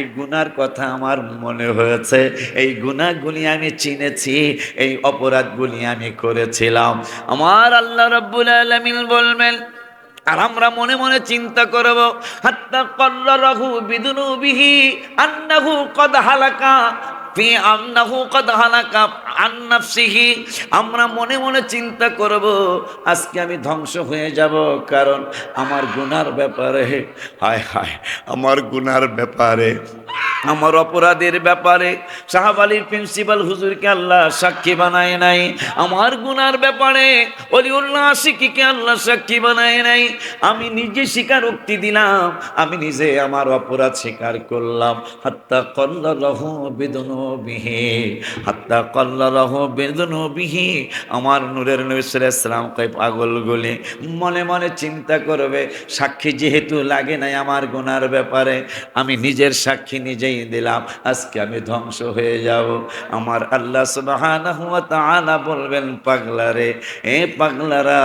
এই গুনার কথা আমার মনে হয়েছে। এই গুণাগুলি আমি চিনেছি, এই অপরাধগুলি আমি করেছিলাম। আমার আল্লাহ রব্বুল আলামিন বলবেন, আর আমরা মনে মনে চিন্তা করব, হাত্তা কল্লাহু বিদুনুবিহি আন্নাহু কদ হালাকা আমরা মনে মনে চিন্তা করব, আজকে আমি ধ্বংস হয়ে যাব কারণ আমার গুনার ব্যাপারে, হায় হায়, আমার গুনার ব্যাপারে আমার অপরাধের ব্যাপারে সাহাব আলীর প্রিন্সিপাল হুজুরকে আল্লাহ সাক্ষী বানায় নাই। আমার গুনার ব্যাপারে অলিউল্লাহ আশিকিকে আল্লাহ সাক্ষী বানায় নাই। আমি নিজে স্বীকারোক্তি দিলাম, আমি নিজে আমার অপরাধ স্বীকার করলাম। হাত্তা কল্লা রহ বেদন বিহি হাত্তা কল্লা রহ বেদন বিহি আমার নূরের নবিসাম কয় পাগল গলে মনে মনে চিন্তা করবে, সাক্ষী যেহেতু লাগে নাই আমার গুনার ব্যাপারে, আমি নিজের সাক্ষী নিজেই দিলাম। আজকে আমি ধ্বংস হয়ে যাব। আমার আল্লাহ সুবহানাহু বলবেন, পাগলারে, এ পাগলারা,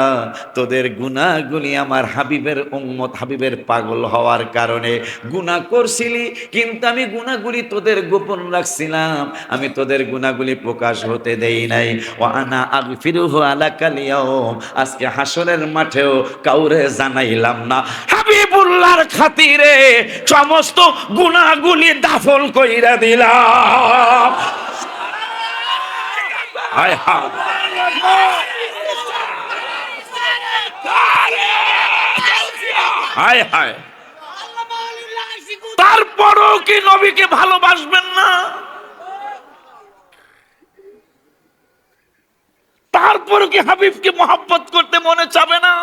তোদের গুনাহগুলি আমার হাবিবের উম্মত, হাবিবের পাগল হওয়ার কারণে গুনাহ করছিলি, কিন্তু আমি গুনাহগুলি তোদের গোপন রাখছিলাম। আমি তোদের গুনাহগুলি প্রকাশ হতে দেই নাই। ও আনা আগফিরুহু আলাকাল ইয়াউম। আজকে হাসরের মাঠেও কাউরে জানাইলাম না। হাবিবুল্লাহর খাতিরে সমস্ত গুনাহগুলি দাফল কইরা দিলাম। হায় হায়। তারপরও কি নবীকে ভালোবাসবেন না? তারপরও কি হাবিবকে মহাব্বত করতে মনে চাবে না?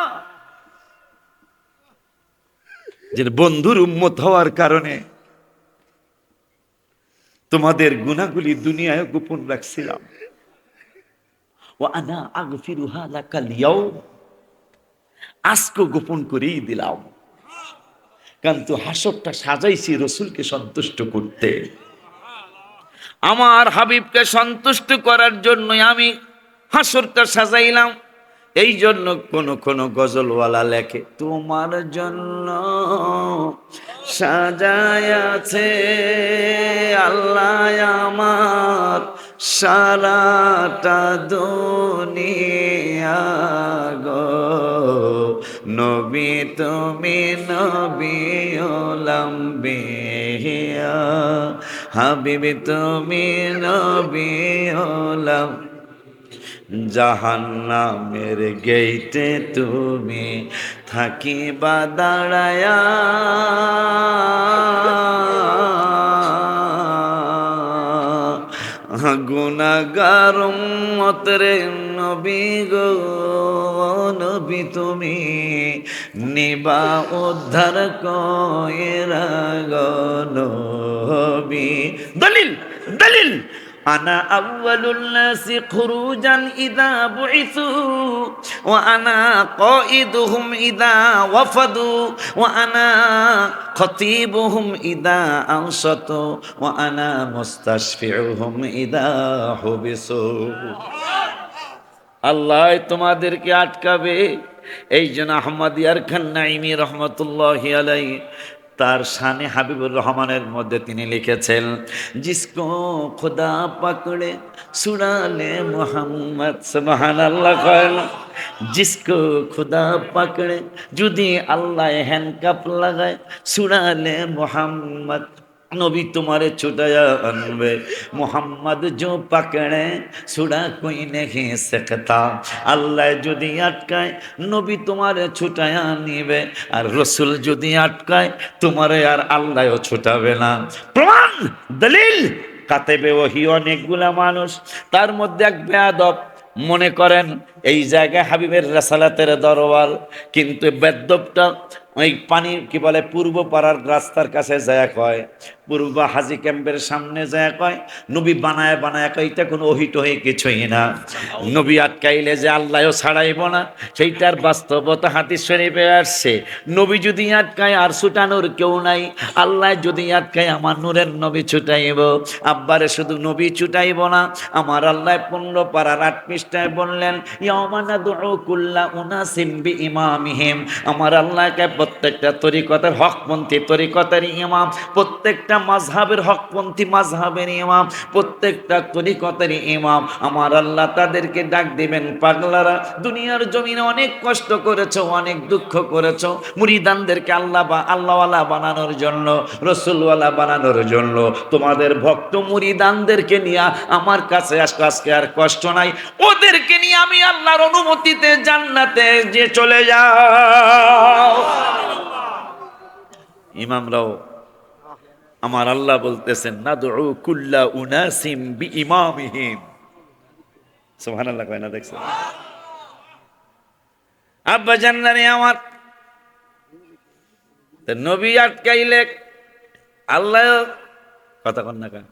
যে বন্ধুর উম্মত হওয়ার কারণে তোমাদের গুণাগুলি দুনিয়ায় গোপন রাখছিলাম। ও আনা আগফিরুহা লাকাল ইয়াউম আজকে গোপন করেই দিলাম। কিন্তু হাসরটা সাজাইছি রসুলকে সন্তুষ্ট করতে। আমার হাবিবকে সন্তুষ্ট করার জন্য আমি হাসরটা সাজাইলাম। এই জন্য কোন কোন গজলওয়ালা লেখে, তোমার জন্য সাজায় আছে আল্লাহ আমার সারাটা দুনিয়া গো। নবী তুমি নবী ওলাম্বিয়া হাবিবি তুমি নবী ওলাম। জাহান্নামের গেইতে তুমি থাকিবা দাঁড়ায়া। গুণাগার মতরে নবী গো, নবী তুমি নিবা উদ্ধার কয়েরা গো, নবী। দলিল দলিল। আনা আউয়ালুল খুরুজান ইদা বুইসু, ওয়া আনা কাইদুহুম ইদা ওয়াফাদু, ওয়া আনা খতিবুহুম ইদা আনসাতু, ওয়া আনা মুস্তাশফিউহুম ইদা আল্লাহ তোমাদেরকে আটকাবে। এই জন্য আহমদ ইয়ার খান নাইমি রহমতুল্লাহ আলাই তার শানে হাবিবুর রহমানের মধ্যে তিনি লিখেছেন, জিসকো খোদা পাকড়ে সুড়ালে মোহাম্মদ সুবহান আল্লাহ কয় জিসকো খুদা পাকড়ে যদি আল্লাহ হ্যান্ডকাপ লাগায়, সুড়ালে মোহাম্মদ নবী তোমারে ছুটায়া আনবে। মোহাম্মদ জো পাকড়ে ছুড়া কই নেহি সেখতা আল্লাহ যদি আটকায়, নবী তোমারে ছুটায়া নিবে। আর রসুল যদি আটকায়, তোমারে আর আল্লাহও ছুটাবে না। প্রমাণ, দলিল, কাতেবে ওহি অনেকগুলা মানুষ। তার মধ্যে এক বেয়াদব মনে করেন, এই জায়গায় হাবিবের রেসালাতের দরবার। কিন্তু বেদ্যপটা ওই পানি কি বলে, পূর্ব পাড়ার রাস্তার কাছে যায় হয় পূর্ব হাজি ক্যাম্পের সামনে যায় কয়, নবী বানায় বানায় কয়, এটা কোনো অহিটহি কিছুই না। নবী আটকাইলে যে আল্লাহও ছাড়াইব না, সেইটার বাস্তবতা হাতির শরীফে আসছে। নবী যদি আটকায়, আর ছুটানোর কেউ নাই। আল্লাহ যদি আটকায়, আমার নূরের নবী ছুটাইব। আব্বারে শুধু নবী ছুটাইব না, আমার আল্লাহ পনেরো পাড়ার আট পৃষ্ঠায় বললেন ইয়ামানা দুউ কুল্লা উনাসিম বি ইমামিহিম আমার আল্লাহকে প্রত্যেকটা তরিকতার হকপন্থী তরিকতের ইমাম, প্রত্যেকটা প্রত্যেকটা মাঝহাবের হকপন্থী মাঝহাবের ইমাম, প্রত্যেকটা তরিকতের ইমাম। আমার আল্লাহ তাদেরকে ডাক দিবেন, পাগলারা, দুনিয়ার জমিনে অনেক কষ্ট করেছ, অনেক দুঃখ করেছ। মুরিদানদেরকে আল্লাহ বা আল্লাহওয়ালা বানানোর জন্য, রসুলওয়ালা বানানোর জন্য। তোমাদের ভক্ত মুরিদানদেরকে নিয়ে আমার কাছে আজকে আজকে আর কষ্ট নাই। ওদেরকে নিয়ে আমি আল্লাহর অনুমতিতে জান্নাতে যে চলে যাও। ইমামরাও আমার আল্লাহ বলতেছেন না দু কুল্লা উনাসিম বি ইমামিহিম সুবহানাল্লাহ কয় না দেখছেন? আব্বা জান্নারে আমার। নবী আটকাইলে আল্লাহ, কথা কন না কেন?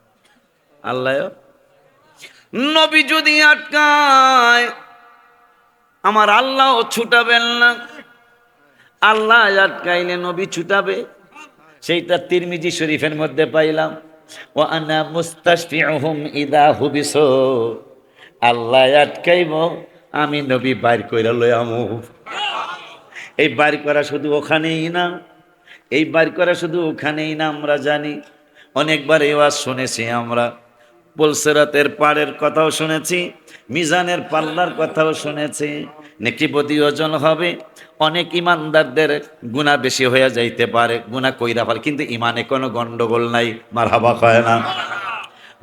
আল্লাহ, নবী যদি আটকায়, আমার আল্লাহ ছুটাবেন না। আল্লাহ আটকাইলে নবী ছুটাবে। সেইটা তিরমিজি শরীফের মধ্যে পাইলাম। ও আনা মুস্তাশফিউহুম ইদা হুবিসো। আল্লাহ আটকাইব, আমি নবী বাইর কইরা আমু। এই বাইর করা শুধু ওখানেই না, এই বাইর করা শুধু ওখানেই না, আমরা জানি। অনেকবার এই ওয়াজ শুনেছি আমরা। পলসেরাতের পাড়ের কথাও শুনেছি, মিজানের পাল্লার কথাও শুনেছি। নেকিপতি ওজন হবে অনেক ইমানদারদের গুণা বেশি হয়ে যাইতে পারে, গুণা কইরা পারে কিন্তু ইমানে কোনো গন্ডগোল নাই মার হাবা হয় না।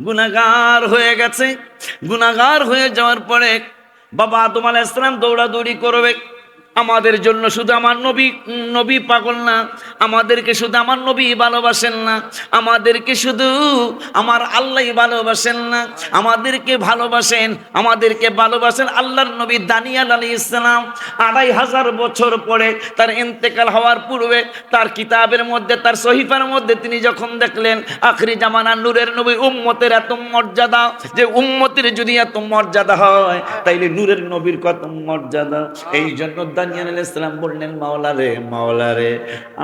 গুণাগার হয়ে গেছে, গুণাগার হয়ে যাওয়ার পরে বাবা তোমার ইসলাম দৌড়াদৌড়ি করবে। আমাদের জন্য শুধু আমার নবী নবী পাগল না। আমাদেরকে শুধু আমার নবী ভালোবাসেন না। আমাদেরকে শুধু আমার আল্লাহ ভালোবাসেন না। আমাদেরকে ভালোবাসেন আমাদেরকে ভালোবাসেন আল্লাহর নবী দানিয়াল আলী ইসলাম আড়াই হাজার বছর পরে তার ইন্তেকাল হওয়ার পূর্বে তার কিতাবের মধ্যে, তার সহিফার মধ্যে তিনি যখন দেখলেন, আখরি জামানা নূরের নবী উম্মতের এত মর্যাদা যে উম্মতের যদি এত মর্যাদা হয়, তাইলে নূরের নবীর কত মর্যাদা? এই জন্য দানিয়াল আলী ইসলাম বললেন মাওলা রে মাওলা রে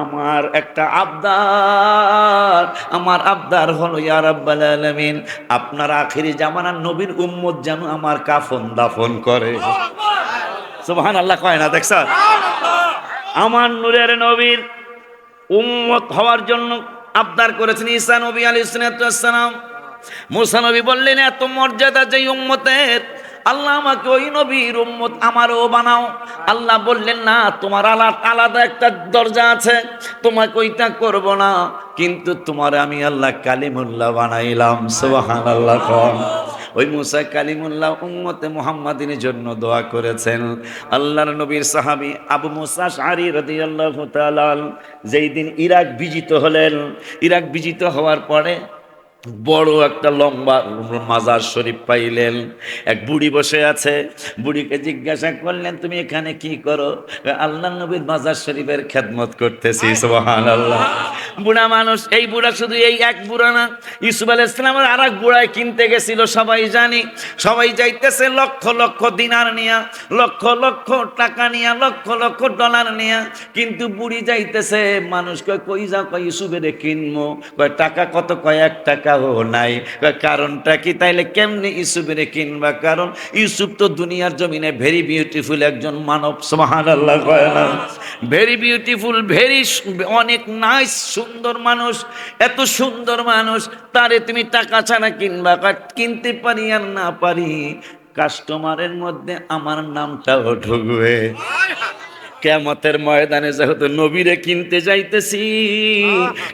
আমার একটা আবদার আমার আবদার হলো ইয়া রাব্বাল আলামিন আপনার আখেরি জামানার নবীর উম্মত যেন আমার কাফন দাফন করে। সুবহানাল্লাহ কয় না দেখছ? আমার নূরের নবীর উম্মত হওয়ার জন্য আবদার করেছেন ঈসা নবী আলী সালাম। মুসা নবী বললেন এত মর্যাদা যেই উম্মতের আল্লাহ আমাকে ওই নবীর উম্মত আমারও বানাও। আল্লাহ বললেন, না, তোমার আলাদা আলাদা একটা দরজা আছে, তোমাকে ওইটা করব না। কিন্তু তোমার আমি আল্লাহ কালিমুল্লাহ বানাইলাম সুবাহান আল্লাহ ওই মুসা কালিমুল্লাহ উম্মতে মুহাম্মাদিনের জন্য দোয়া করেছেন। আল্লাহর নবীর সাহাবী আবু মুসা শারি রাদিয়াল্লাহু তাআলা যেই দিন ইরাক বিজিত হলেন। ইরাক বিজিত হওয়ার পরে বড় একটা লম্বা মাজার শরীফ পাইলেন। এক বুড়ি বসে আছে। বুড়িকে জিজ্ঞাসা করলেন, তুমি এখানে কি করো? আল্লাহ নবীর মাজার শরীফের খেদমত করতেছি বুড়া মানুষ, এই বুড়া শুধু এই এক বুড়া না ইসুফ আল ইসলামের আর এক বুড়ায় কিনতে গেছিল, সবাই জানি। সবাই যাইতেছে, লক্ষ লক্ষ দিনার নিয়া, লক্ষ লক্ষ টাকা নিয়া, লক্ষ লক্ষ ডলার নিয়া। কিন্তু বুড়ি যাইতেছে, মানুষ কয়, কই যাও, কয় ইসুফেরে কিনবো কয়, টাকা কত? কয়, এক টাকাও নাই। কারণটা কি? তাইলে কেমনি ইসুফেরে কিনবা? কারণ ইউসুফ তো দুনিয়ার জমিনে ভেরি বিউটিফুল একজন মানব সমাহান আল্লাহ ভেরি বিউটিফুল ভেরি অনেক নাইস সুন্দর মানুষ, এত সুন্দর মানুষ, তারে তুমি টাকা ছাড়া কিনবা? কিনতে পারি আর না পারি কাস্টমারের মধ্যে আমার নামটাও ঢুকবে। কেয়ামতের ময়দানে যেহেতু নবীরে কিনতে যাইতেছি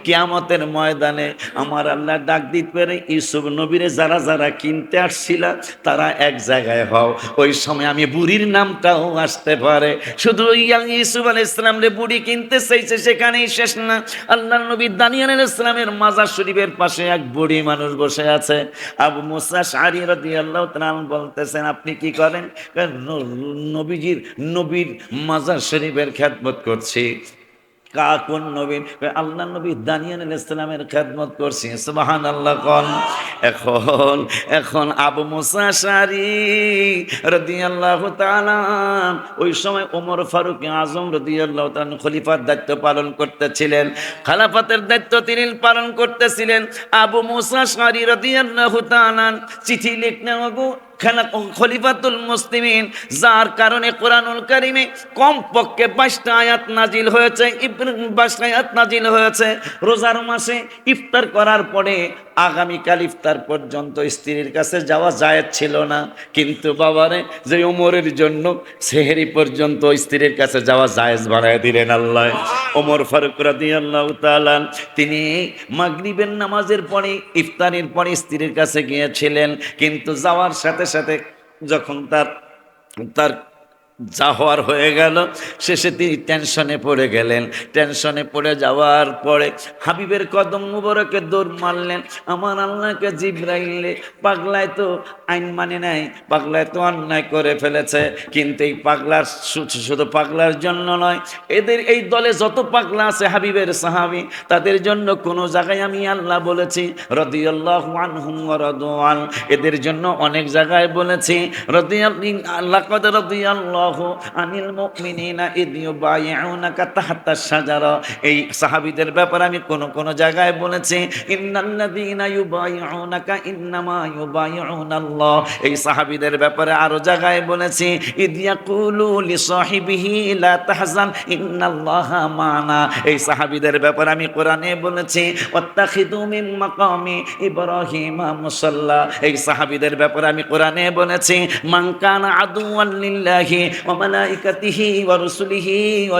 কেয়ামতের ময়দানে আমার আল্লাহ ডাক দিতে পারে ইউসুফ নবীরে যারা যারা কিনতে আসছিল তারা এক জায়গায় হও। ওই সময় আমি বুড়ির নামটাও আসতে পারে। শুধু ইয়াং ইউসুফ আল ইসলামরে বুড়ি কিনতে চাইছে সেখানেই শেষ না। আল্লাহ নবী দানিয়াল ইসলামের মাজার শরীফের পাশে এক বুড়ি মানুষ বসে আছে। আবু মুসা শাহরি রদি আল্লাহ বলতেছেন আপনি কি করেন? নবীজির নবীর মাজার শরীফের খ্যাতমত করছি। কা কোন নবী আল্লাহ নবী দানিয়াল ইসলামের খেদমত করছি সুবাহান আল্লাহ কন। এখন এখন আবু মুসা শারি রাদিয়াল্লাহু তাআলা, ওই সময় ওমর ফারুক আজম রাদিয়াল্লাহু তাআলা খলিফার দায়িত্ব পালন করতেছিলেন। খালাফাতের দায়িত্ব তিনি পালন করতেছিলেন। আবু মুসা শারি রাদিয়াল্লাহু তাআলা চিঠি লিখলেন ওগো খেলা খলিফাতুল মুসলিমিন, যার কারণে কোরআনুল কারিমে কমপক্ষে বাইশটা আয়াত নাজিল হয়েছে বাইশটা আয়াত নাজিল হয়েছে। রোজার মাসে ইফতার করার পরে আগামীকাল ইফতার পর্যন্ত স্ত্রীর কাছে যাওয়া জায়েজ ছিল না। কিন্তু বাবারে যে ওমরের জন্য সেহেরি পর্যন্ত স্ত্রীর কাছে যাওয়া জায়েজ বাড়ায় দিলেন আল্লাহ। ওমর ফারুক রাদিয়াল্লাহু তাআলা তিনি মাগরিবের নামাজের পরে ইফতারের পরে স্ত্রীর কাছে গিয়েছিলেন। কিন্তু যাওয়ার সাথে সাথে যখন তার তার যা হওয়ার হয়ে গেল। শেষে তিনি টেনশনে পড়ে গেলেন। টেনশনে পড়ে যাওয়ার পরে হাবিবের কদম মুবারকে দৌড় মারলেন। আমার আল্লাহকে জিব্রাইলে পাগলায় তো আইন মানে নাই, পাগলায় তো অন্যায় করে ফেলেছে। কিন্তু এই পাগলার শুধু পাগলার জন্য নয়, এদের এই দলে যত পাগলা আছে হাবিবের সাহাবি, তাদের জন্য কোনো জায়গায় আমি আল্লাহ বলেছি, রদিয়াল্লাহু আনহুম ওয়া রাদওয়ান। এদের জন্য অনেক জায়গায় বলেছি রদিয়াল্লাহ লাকাদ রাদিয়াল্লাহু আনিল মুমিনিনা ইদ ইউবাইউনাকা তাহতা শাজারা। এই সাহাবীদের ব্যাপারে আমি কোন কোন জায়গায় বলেছি ইন্নাল্লাযীনা ইউবাইউনাকা ইন্নামা ইউবাইউনাল্লাহ। এই সাহাবীদের ব্যাপারে আরও জায়গায় বলেছি, ইদ ইয়াকুলু লিসাহিবিহি লা তাহজান, ইন্নাল্লাহা মানা। এই সাহাবীদের ব্যাপারে আমি কোরআনে বলেছি ওয়াত্তাখিদু মিন মাকামি ইব্রাহিমা মুসাল্লা। এই সাহাবীদের ব্যাপারে আমি কোরআনে বলেছি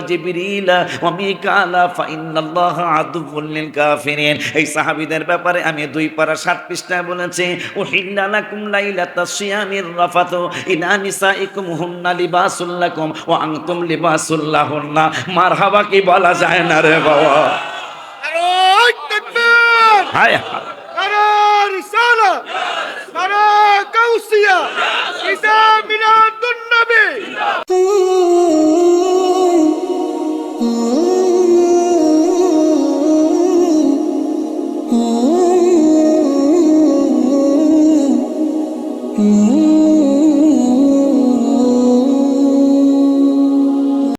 জিবরিল ওয়া মিকালা ফা ইন্নাল্লাহা আদুউল লিল কাফিরিন। এই সাহাবীদের ব্যাপারে আমি দুই পারা সাত পৃষ্ঠায় বলেছি উহিল্লা লাকুম লাইলাতাস সিয়ামির রাফাতু ইলা নিসাইকুম হুন্না লিবাসুল লাকুম ওয়া আনতুম লিবাসুল লাহুন্না। মারহাবা কি বলা যায় না রে বাবা? হায়!